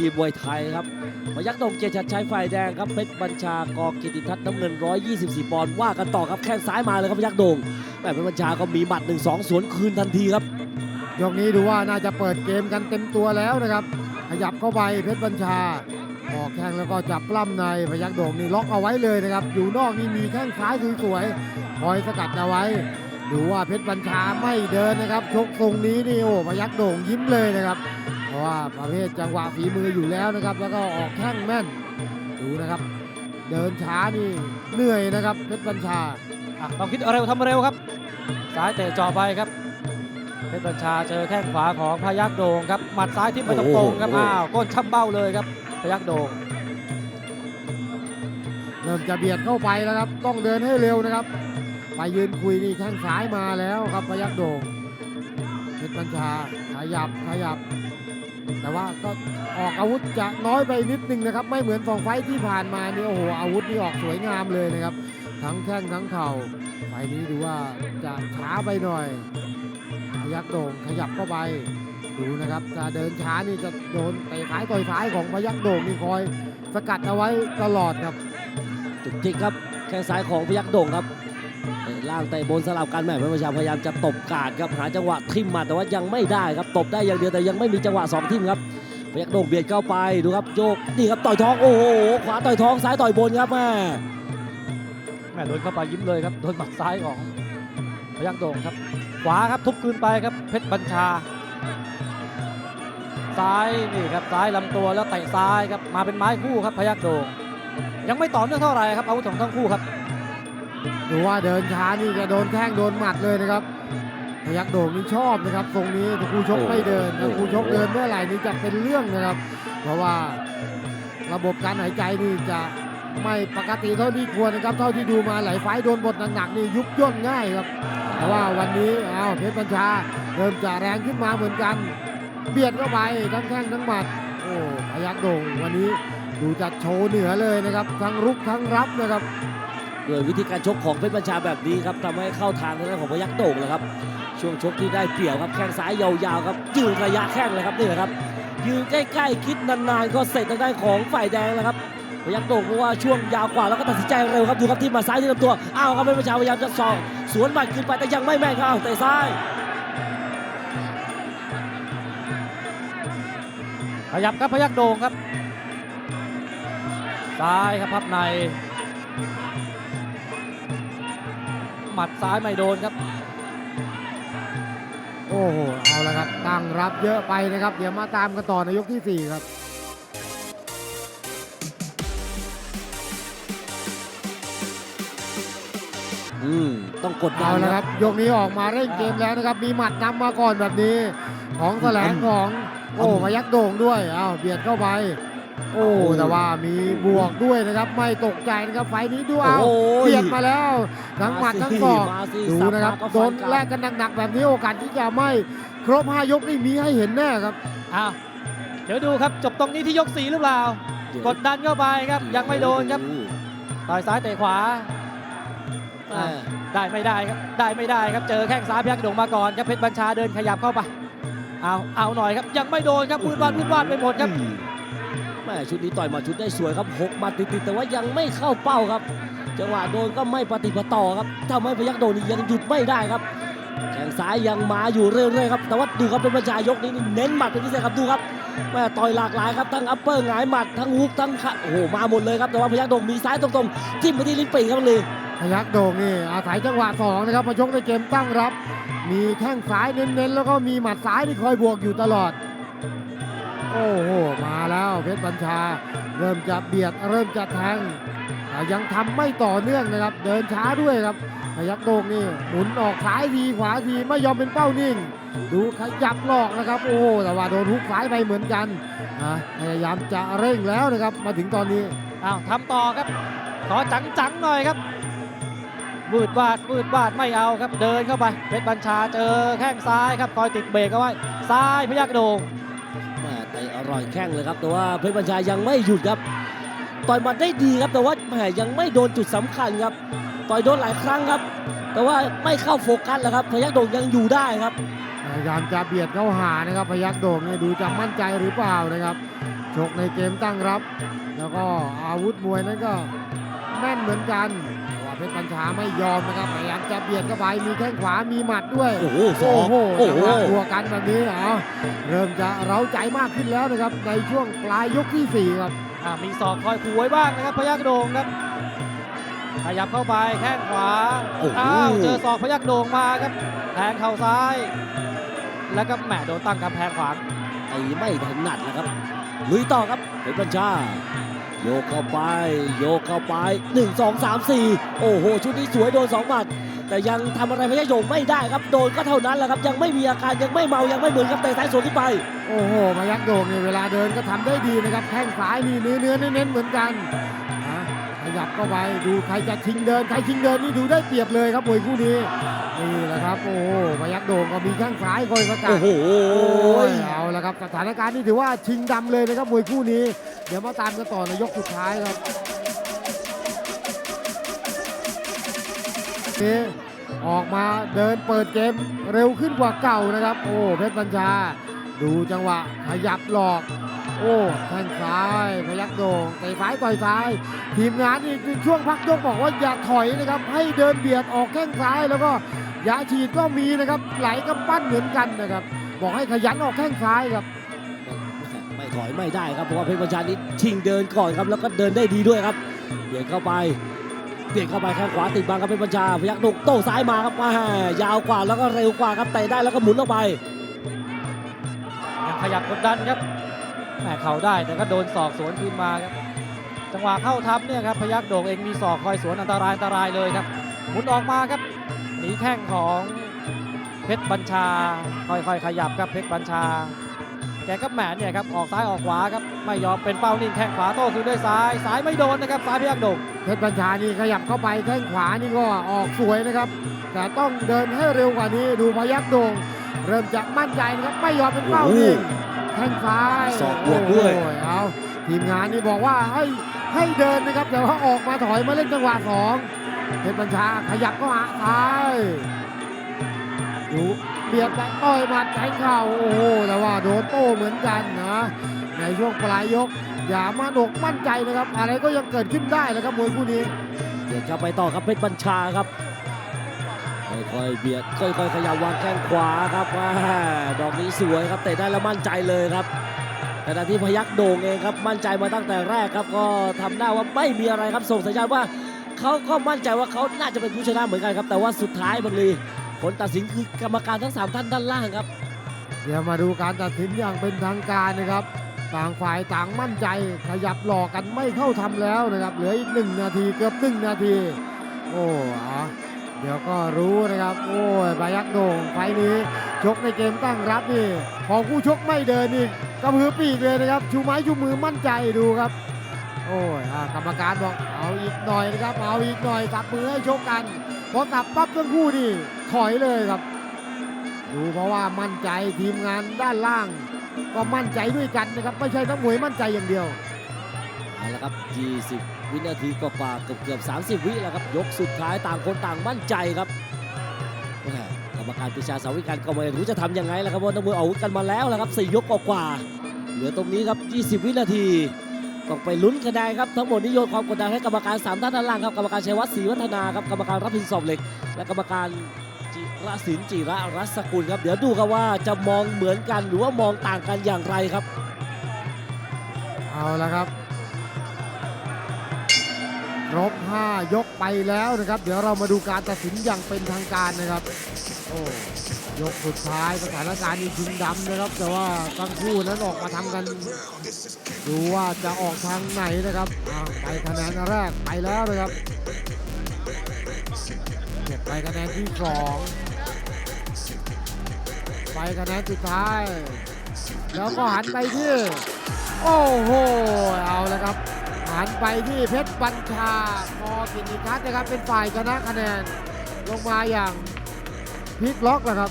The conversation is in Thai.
ดีมวยไทยครับพยักษ์ดงเกียรติชัดชัยฝ่ายแดงครับเพชรบัญชากอกิติทัศน์น้ำเงิน 124 ปอนด์ว่ากันต่อครับแข้งซ้ายมาเลยครับพยักษ์ดงแม่เพชรบัญชาก็มีหมัด 1-2 สวนคืนทันทีครับยกนี้ดูว่าน่าจะเปิดเกมกันเต็มตัวแล้วนะครับ ขยับเข้าไปเพชรบัญชาออกแข้งแล้วก็จับปล้ำในพยักโด่งนี่ล็อกเอาไว้เลยนะครับ อยู่นอกนี่มีแข้งซ้ายสวยๆคอยสกัดเอาไว้ ดูว่าเพชรบัญชาไม่เดินนะครับ ชกทรงนี้นี่โอ้พยักโด่งยิ้มเลยนะครับ เพราะว่าประเภทจังหวะฝีมืออยู่แล้วนะครับ แล้วก็ออกแข้งแม่น ดูนะครับ เดินช้านี่เหนื่อยนะครับเพชรบัญชาอะต้องคิดเร็วทำเร็วครับซ้ายเตะจ่อไปครับเพชรบัญชาเจอแข้งขวาของพยักโดงครับหมัดซ้ายที่ไปตรงๆครับโอ้โหอ้าวก้นช้ำเบ้าเลยครับ พยักโดงเริ่มจะเบียดเข้าไปแล้วครับ ต้องเดินให้เร็วนะครับ ไปยืนคุยนี่แข้งซ้ายมาแล้วครับพยักโด่งเพชรบัญชาขยับขยับ แต่ว่าก็ออกอาวุธจะน้อยไปนิดนึงนะครับ ไม่เหมือนสองไฟที่ผ่านมานี่โอ้โหอาวุธนี่ออกสวยงามเลยนะครับ ทั้งแข้งทั้งเข่าไฟนี้ดูว่าจะช้าไปหน่อยพยักโด่งขยับเข้าไปดูนะครับจะเดินช้านี่จะโดนเตะซ้ายต่อยซ้ายของพยักโด่งนี่คอย สกัดเอาไว้ตลอดครับจุกจิกครับแข้งซ้ายของพยักษ์ดงครับ ล่างเตะบนสลับกันแม่เพชรบัญชาพยายามจะตบกาดครับหาจังหวะทิมมาแต่ว่ายังไม่ได้ครับตบได้อย่างเดียวแต่ยังไม่มีจังหวะสองทิมครับพยักษ์ดงเบียดเข้าไปดูครับโยกนี่ครับต่อยท้องโอ้โหขวาต่อยท้องซ้ายต่อยบนครับแม่แม่โดนเข้าไปยิ้มเลยครับโดนหมัดซ้ายของพยักโดงครับ ขวาครับทุบคืนไปครับเพชรบัญชา ซ้ายนี่ครับซ้ายลำตัวแล้วเตะซ้ายครับมาเป็นไม้คู่ครับพยักโดงยังไม่ต่อเนื่องเท่าไหร่ครับอาวุธของทั้งคู่ครับ ดูว่าเดินช้านี่จะโดนแข้งโดนหมัดเลยนะครับพยักโด่งนี่ชอบนะครับทรงนี้ถ้าครูชกไม่เดินถ้าครูชกเดินเมื่อไหร่นี่จะเป็นเรื่องนะครับ เพราะว่าระบบการหายใจนี่จะไม่ปกติเท่าที่ควรนะครับ เท่าที่ดูมาหลายไฟต์โดนบทหนักๆนี่ยุบย่นง่ายครับแต่ว่าวันนี้อ้าวเพชรบัญชาเริ่มจะแรงขึ้นมาเหมือนกัน เบียดเข้าไปทั้งแข้งทั้งหมัดโอ้พยักโด่งวันนี้ดูจะโชว์เหนือเลยนะครับ ทั้งรุกทั้งรับนะครับ ด้วยวิธีการชกของเพชรบัญชาแบบนี้ครับทำให้เข้าทางทางด้านของพยักโด่งเลยครับ ช่วงชกที่ได้เปรียบครับแข้งซ้ายยาวๆครับยืนระยะแข้งเลยครับนี่แหละครับยืนใกล้ๆคิดนานๆก็เสร็จทางด้านของฝ่ายแดงแล้วครับพยักโด่งเพราะว่าช่วงยาวกว่าแล้วก็ตัดสินใจเร็วครับดูครับที่มาซ้ายที่ลำตัวอ้าวครับเพชรบัญชาพยายามจะสอกสวนหมัดขึ้นไปแต่ยังไม่แม่นครับอ้าวเตะซ้ายขยับครับพยักโดงครับซ้ายครับพับใน มัดซ้ายไม่โดนครับ โอ้โห เอาละครับ ตั้งรับเยอะไปนะครับ เดี๋ยวมาตามกันต่อในยกทีสี่4 ครับอืมต้องกดดัเอานละคครัรับบยกนี้ออกมาเร่งเกมแล้วนะครับ มีหมัดนำมาก่อนแบบนี้ ของแสลงของ โอ้พยักโด่งด้วย เอาเบียดเข้าไป โอ้แต่ว่ามีบวกด้วยนะครับไม่ตกใจนะครับไฟล์นี้ดูเอาโอ้ยเบียดมาแล้วทั้งหมัดทั้งศอกมาสิดูนะครับสับมาก็โดฟันกัแลกกันหนักๆแบบนี้โอกาสที่จะไม่ครบห้ายกนี่มีให้เห็นแน่ครับอ้าวเดี๋ยวดูครับจบตรงนี้ที่ยกสีหรือเปล่าเดี๋ยวกดดันเข้าไปครับยังไม่โดนครับต่อยซ้ายเตะขวาอ่าได้ไม่ได้ครับได้ไม่ได้ครับเจอแข้งซ้ายพยักโด่งมาก่อนครับเพชรบัญชาเดินขยับเข้าไปเอาเอาหน่อยครับยังไม่โดนครับพูดวาดพูดวาดไปหมดครับแม่ชุดนี้ต่อยมาชุดได้สวยครับหกมาติดๆแต่ว่ายังไม่เข้าเป้าครับ จังหวะโดนก็ไม่ปฏิปต่อครับทำให้พยักโดนนี่ยังหยุดไม่ได้ครับแข้งซ้ายยังมาอยู่เรื่อยๆครับแต่ว่าดูครับเป็นประชายกนี้เน้นหมัดเป็นพิเศษครับดูครับแม่ต่อยหลากหลายครับทั้งอัปเปอร์หงายหมัดทั้งฮุกทั้งขะโอ้โหมาหมดเลยครับแต่ว่าพยักโดนมีซ้ายตรงๆจิ้มไปที่ลิ้นปี่ครับเลยพยักโด่งนี่อาศัยจังหวะสองนะครับมาชกในเกมตั้งรับ มีแข้งซ้ายเน้นๆแล้วก็มีหมัดซ้ายที่คอยบวกอยู่ตลอด โอ้โหมาแล้ว บัญชา เริ่มจะเบียดเริ่มจะแทงแต่ยังทำไม่ต่อเนื่องนะครับ เดินช้าด้วยครับพยักโดงนี่หมุนออกซ้ายทีขวาทีไม่ยอมเป็นเป้านิ่ง ดูขยับหลอกนะครับ โอ้โหแต่ว่าโดนฮุกซ้ายไปเหมือนกันนะพยายามจะเร่งแล้วนะครับ มาถึงตอนนี้อ้าวทำต่อครับ ขอจังๆหน่อยครับบืดบาดบืดบาดไม่เอาครับเดินเข้าไปเพชรบัญชาเจอแข้งซ้ายครับคอยติดเบรกเอาไว้ซ้ายพยักโดง ร่อยแข้งเลยครับ แต่ว่าเพชรบัญชายังไม่หยุดครับ ต่อยมัดได้ดีครับ แต่ว่าแหมยังไม่โดนจุดสำคัญครับ ต่อยโดนหลายครั้งครับ แต่ว่าไม่เข้าโฟกัสแล้วครับพยักโด่งยังอยู่ได้ครับพยายามจะเบียดเข้าหานะครับ พยักโด่งเนี่ยดูจะมั่นใจหรือเปล่านะครับชกในเกมตั้งรับ แล้วก็อาวุธมวยนั้นก็แม่นเหมือนกัน เพชรปัญชาไม่ยอมนะครับพยายามจะเบียดเข้าไปมีแข้งขวามีหมัดด้วย โอ้โหสอโอ้งโหโอ้จังโหหวะบวกกันแบบนี้เอาเริ่มจะเร้าใจมากขึ้นแล้วนะครับ ในช่วงปลายยกที่ 4 ครับอ่ามีศอกคอยขู่ไว้บ้างนะครับพยักโดงครับขยับเข้าไปแข้งขวาโอ้โหอ้าวเจอศอกพยักโดงมาครับแทงเข่าซ้าย แล้วก็แหมโดนตั้งกำแพงขวางไอ้ไม่ถนัดนะครับลุยต่อครับเพชรบัญชา โยกเข้าไป โยกเข้าไป 1 2 3 4 โอ้โห ชุดนี้สวยโดน2หมัด แต่ยังทำอะไรพยักโยงไม่ได้ครับ โดนก็เท่านั้นแหละครับ ยังไม่มีอาการยังไม่เมายังไม่เหมือนกับเตะสายสวนขึ้นไป โอ้โห พยักโยงเนี่ยเวลาเดินก็ทำได้ดีนะครับ แข้งซ้ายนี่เนื้อเนื้อเน้นเหมือนกัน ยับเข้าไปดูใครจะชิงเดินใครชิงเดินนี่ดูได้เปรียบเลยครับมวยคู่นี้นี่แหละครับโอ้โหพยักโด่งก็มีแข้งซ้ายคอยสกัดโอ้โหโอ้ยเอาละครับสถานการณ์นี่ถือว่าชิงดำเลยนะครับมวยคู่นี้ เดี๋ยวมาตามกันต่อในยกสุดท้ายครับนี่ออกมาเดินเปิดเกมเร็วขึ้นกว่าเก่านะครับ โอ้เพชรบัญชา ดูจังหวะขยับหลอก โอ้แข้งซ้ายพยักโด่งเตะซ้ายต่อยซ้าย ทีมงานนี่ช่วงพักยกบอกว่าอย่าถอยนะครับ ให้เดินเบียดออกแข้งซ้ายแล้วก็ยาฉีดก็มีนะครับไหลกำปั้นเหมือนกันนะครับ บอกให้ขยันออกแข้งซ้ายครับ ไม่ถอยไม่ได้ครับเพราะว่าเพชรบัญชานี้ชิงเดินก่อนครับแล้วก็เดินได้ดีด้วยครับเบียดเข้าไปเบียดเข้าไปข้างขวาติดบังครับเพชรบัญชาพยักโดกโต้ซ้ายมาครับมายาวกว่าแล้วก็เร็วกว่าครับเตะได้แล้วก็หมุนออกไปยังขยับกดดันครับ แหมเข่าได้แต่ก็โดนศอกสวนคืนมาครับ จังหวะเข้าทับเนี่ยครับพยักโด่งเองมีศอกคอยสวนอันตรายอันตรายเลยครับหมุนออกมาครับหนีแข้งของเพชรบัญชา ค่อยๆ ขยับครับเพชรบัญชา แกก็แหมเนี่ยครับออกซ้ายออกขวาครับไม่ยอมเป็นเป้านิ่งแข้งขวาโต้คืนด้วยซ้ายซ้ายไม่โดนนะครับซ้ายพยักโด่งเพชรบัญชานี่ขยับเข้าไปแข้งขวานี่ก็ออกสวยนะครับ แต่ต้องเดินให้เร็วกว่านี้ดูพยักโด่งเริ่มจะมั่นใจนะครับไม่ยอมเป็นเป้าหนิ่ง แข้งซ้ายศอกบวกด้วยโอ้เอาทีมงานนี่บอกว่าให้ให้เดินนะครับแต่ว่าออกมาถอยมาเล่นจังหวะสองเพชรบัญชาขยับก็หาซ้ายดูเบียดไปต่อยหมัดแทงเข่าโอ้โหแต่ว่าโดนโต้เหมือนกันนะในช่วงปลายยก อย่ามาหนกมั่นใจนะครับ อะไรก็ยังเกิดขึ้นได้นะครับมวยคู่นี้เบียดเข้าไปต่อครับเพชรบัญชาครับ ค่อยๆเบียดค่อยๆขยับวางแข้งขวาครับดอกนี้สวยครับเตะได้แล้วมั่นใจเลยครับขณะที่พยักโด่งเองครับมั่นใจมาตั้งแต่แรกครับก็ทำหน้าว่าไม่มีอะไรครับส่งสัญญาณว่าเขาก็มั่นใจว่าเขาน่าจะเป็นผู้ชนะเหมือนกันครับแต่ว่าสุดท้ายบางลีผลตัดสินคือกรรมการทั้งสามท่านด้านล่างครับ เดี๋ยวมาดูการตัดสินอย่างเป็นทางการนะครับ ต่างฝ่ายต่างมั่นใจขยับหลอกกันไม่เข้าทำแล้วนะครับเหลืออีกหนึ่งนาทีเกือบหนึ่งนาที โอ้ เดี๋ยวก็รู้นะครับ โอ้ยบายักโด่งไฟนี้ ชกในเกมตั้งรับนี่พอคู่ชกไม่เดินนี่กระพือปีกเลยนะครับ ชูไม้ชูมือมั่นใจดูครับ โอ้ยกรรมการบอกเอาอีกหน่อยนะครับ เอาอีกหน่อยสับมือให้ชกกันพอสับปั๊บทั้งคู่นี่ถอยเลยครับ ดูเพราะว่ามั่นใจทีมงานด้านล่าง ก็มั่นใจด้วยกันนะครับ ไม่ใช่ทั้งมวยมั่นใจอย่างเดียวเอาละครับ 20 วินาทีกว่าเกือบเกือบ30 วิแล้วครับ ยกสุดท้ายต่างคนต่างมั่นใจครับกรรมการปิชาสาวิการก็ไม่รู้จะทำยังไงแล้วครับเพราะนักมวยออกอาวุธกันมาแล้วแล้วครับ4ยกกว่าเหลือตรงนี้ครับ 20 วินาทีต้องไปลุ้นคะแนนครับทั้งหมดนี้โยนความกดดันให้กรรมการ3ท่านด้านล่างครับกรรมการชัยวัฒน์ศรีวัฒนาครับกรรมการรับพินสอบเหล็ก และกรรมการจิระศิลป์จิระรัศกุลครับเดี๋ยวดูครับว่าจะมองเหมือนกันหรือว่ามองต่างกันอย่างไรครับ เอาละครับ ครบ 5 ยกไปแล้วนะครับ เดี๋ยวเรามาดูการตัดสินอย่างเป็นทางการนะครับ โอ้ยกสุดท้ายสถานการณ์นี้ชิงดำนะครับ แต่ว่าทั้งคู่นั้นออกมาทำกัน ดูว่าจะออกทางไหนนะครับไปคะแนนแรกไปแล้วนะครับเก็บไปคะแนนที่สองไปคะแนนสุดท้าย แล้วก็หันไปที่ โอ้โห เอาล้วครับ หันไปที่เพชรบัญชาพอกินิทัศน์นะครับเป็นฝ่ายชนะคะแนน ลงมาอย่างพลิกล็อกนะครับ